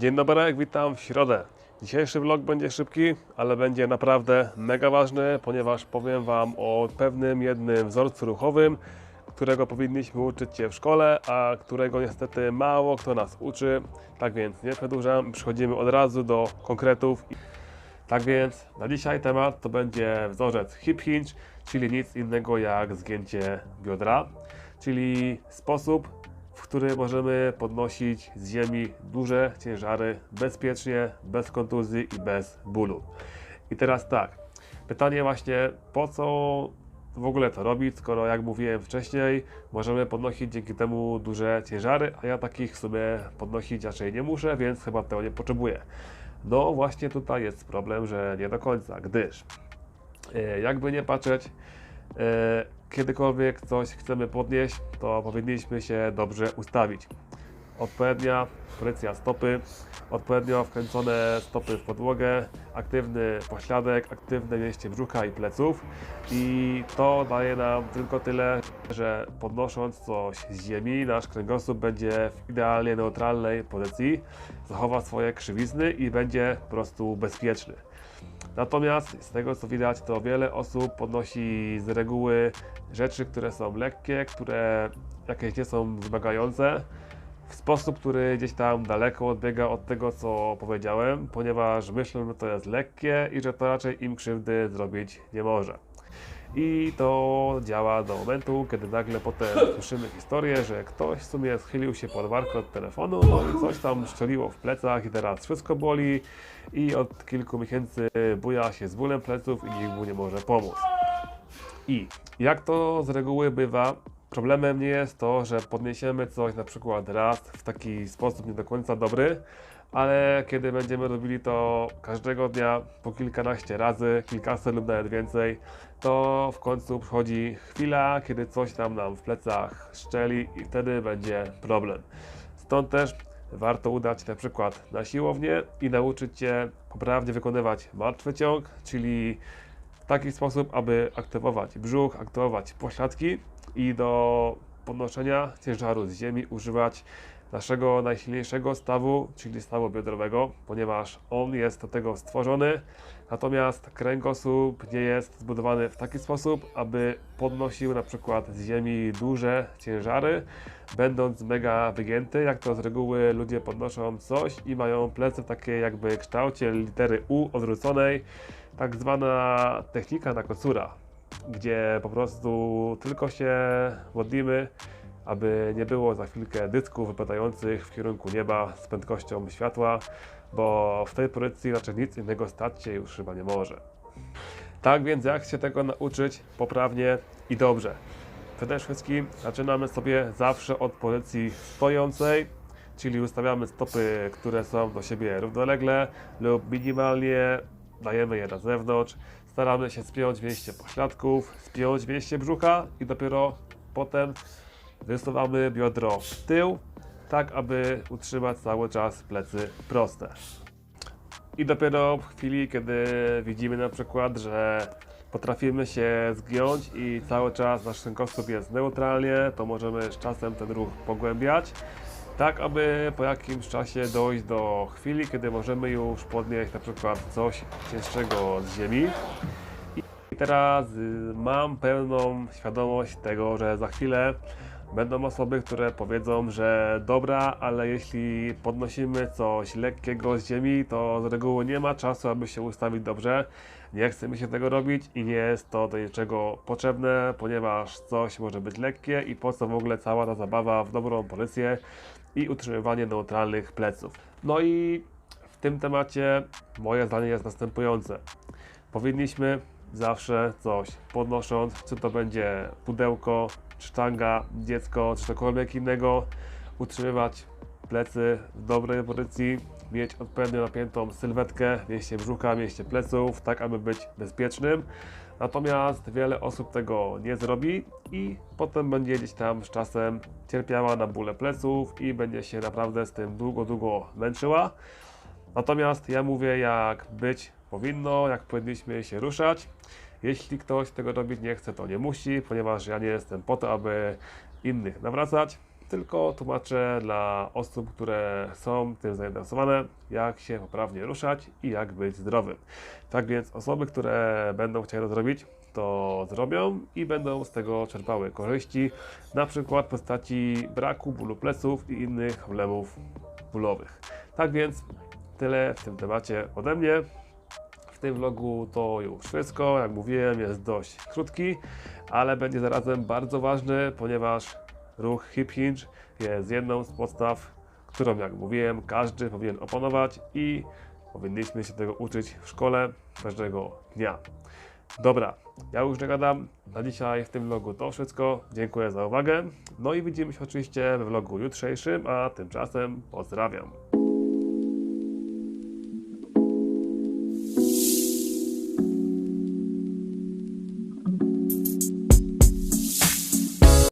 Dzień dobry, witam w środę. Dzisiejszy vlog będzie szybki, ale będzie naprawdę mega ważny, ponieważ powiem Wam o pewnym jednym wzorcu ruchowym, którego powinniśmy uczyć się w szkole, a którego niestety mało kto nas uczy. Tak więc nie przedłużam, przechodzimy od razu do konkretów. Tak więc na dzisiaj temat to będzie wzorzec hip hinge, czyli nic innego jak zgięcie biodra, czyli sposób, w który możemy podnosić z ziemi duże ciężary bezpiecznie, bez kontuzji i bez bólu. I teraz tak, pytanie właśnie, po co w ogóle to robić, skoro jak mówiłem wcześniej, możemy podnosić dzięki temu duże ciężary, a ja takich w sumie podnosić raczej nie muszę, więc chyba tego nie potrzebuję. No właśnie tutaj jest problem, że nie do końca, gdyż e, jakby nie patrzeć, e, kiedykolwiek coś chcemy podnieść, to powinniśmy się dobrze ustawić. Odpowiednia pozycja stopy, odpowiednio wkręcone stopy w podłogę, aktywny pośladek, aktywne mięśnie brzucha i pleców i to daje nam tylko tyle, że podnosząc coś z ziemi, nasz kręgosłup będzie w idealnie neutralnej pozycji, zachowa swoje krzywizny i będzie po prostu bezpieczny. Natomiast z tego co widać, to wiele osób podnosi z reguły rzeczy, które są lekkie, które jakieś nie są wymagające, w sposób, który gdzieś tam daleko odbiega od tego, co powiedziałem, ponieważ myślą, że to jest lekkie i że to raczej im krzywdy zrobić nie może. I to działa do momentu, kiedy nagle potem słyszymy historię, że ktoś w sumie schylił się pod warkot od telefonu, no i coś tam szczeliło w plecach i teraz wszystko boli i od kilku miesięcy buja się z bólem pleców i nikt mu nie może pomóc. I jak to z reguły bywa, problemem nie jest to, że podniesiemy coś na przykład raz w taki sposób nie do końca dobry, ale kiedy będziemy robili to każdego dnia po kilkanaście razy, kilkaset lub nawet więcej, to w końcu przychodzi chwila, kiedy coś tam nam w plecach szczeli i wtedy będzie problem. Stąd też warto udać na przykład na siłownię i nauczyć się poprawnie wykonywać martwy ciąg, czyli w taki sposób, aby aktywować brzuch, aktywować pośladki i do podnoszenia ciężaru z ziemi używać naszego najsilniejszego stawu, czyli stawu biodrowego, ponieważ on jest do tego stworzony, natomiast kręgosłup nie jest zbudowany w taki sposób, aby podnosił na przykład z ziemi duże ciężary, będąc mega wygięty, jak to z reguły ludzie podnoszą coś i mają plecy w takiej jakby kształcie litery U odwróconej, tak zwana technika na kocura, gdzie po prostu tylko się modlimy, aby nie było za chwilkę dysków wypadających w kierunku nieba z prędkością światła, bo w tej pozycji raczej nic innego stać się już chyba nie może. Tak więc jak się tego nauczyć poprawnie i dobrze? Przede wszystkim zaczynamy sobie zawsze od pozycji stojącej, czyli ustawiamy stopy, które są do siebie równolegle lub minimalnie dajemy je na zewnątrz. Staramy się spiąć mięśnie pośladków, spiąć mięśnie brzucha i dopiero potem wysuwamy biodro w tył, tak aby utrzymać cały czas plecy proste. I dopiero w chwili, kiedy widzimy na przykład, że potrafimy się zgiąć i cały czas nasz kręgosłup jest neutralnie, to możemy z czasem ten ruch pogłębiać, tak aby po jakimś czasie dojść do chwili, kiedy możemy już podnieść na przykład coś cięższego z ziemi. I teraz y, mam pełną świadomość tego, że za chwilę będą osoby, które powiedzą, że dobra, ale jeśli podnosimy coś lekkiego z ziemi, to z reguły nie ma czasu, aby się ustawić dobrze. Nie chce mi się tego robić i nie jest to do niczego potrzebne, ponieważ coś może być lekkie i po co w ogóle cała ta zabawa w dobrą pozycję i utrzymywanie neutralnych pleców. No i w tym temacie moje zdanie jest następujące. Powinniśmy zawsze coś podnosząc, czy to będzie pudełko, sztanga, dziecko, czy cokolwiek innego, utrzymywać plecy w dobrej pozycji, mieć odpowiednio napiętą sylwetkę, mięśnie brzucha, mięśnie pleców, tak aby być bezpiecznym. Natomiast wiele osób tego nie zrobi i potem będzie gdzieś tam z czasem cierpiała na bóle pleców i będzie się naprawdę z tym długo, długo męczyła. Natomiast ja mówię, jak być powinno, jak powinniśmy się ruszać. Jeśli ktoś tego robić nie chce, to nie musi, ponieważ ja nie jestem po to, aby innych nawracać. tylko tłumaczę dla osób, które są tym zainteresowane, jak się poprawnie ruszać i jak być zdrowym. Tak więc osoby, które będą chciały to zrobić, to zrobią i będą z tego czerpały korzyści, na przykład w postaci braku bólu pleców i innych problemów bólowych. Tak więc tyle w tym temacie ode mnie. W tym vlogu to już wszystko. Jak mówiłem, jest dość krótki, ale będzie zarazem bardzo ważny, ponieważ ruch hip hinge jest jedną z podstaw, którą, jak mówiłem, każdy powinien opanować i powinniśmy się tego uczyć w szkole każdego dnia. Dobra, ja już nie gadam. Na dzisiaj w tym vlogu to wszystko. Dziękuję za uwagę. No i widzimy się oczywiście we vlogu jutrzejszym, a tymczasem pozdrawiam.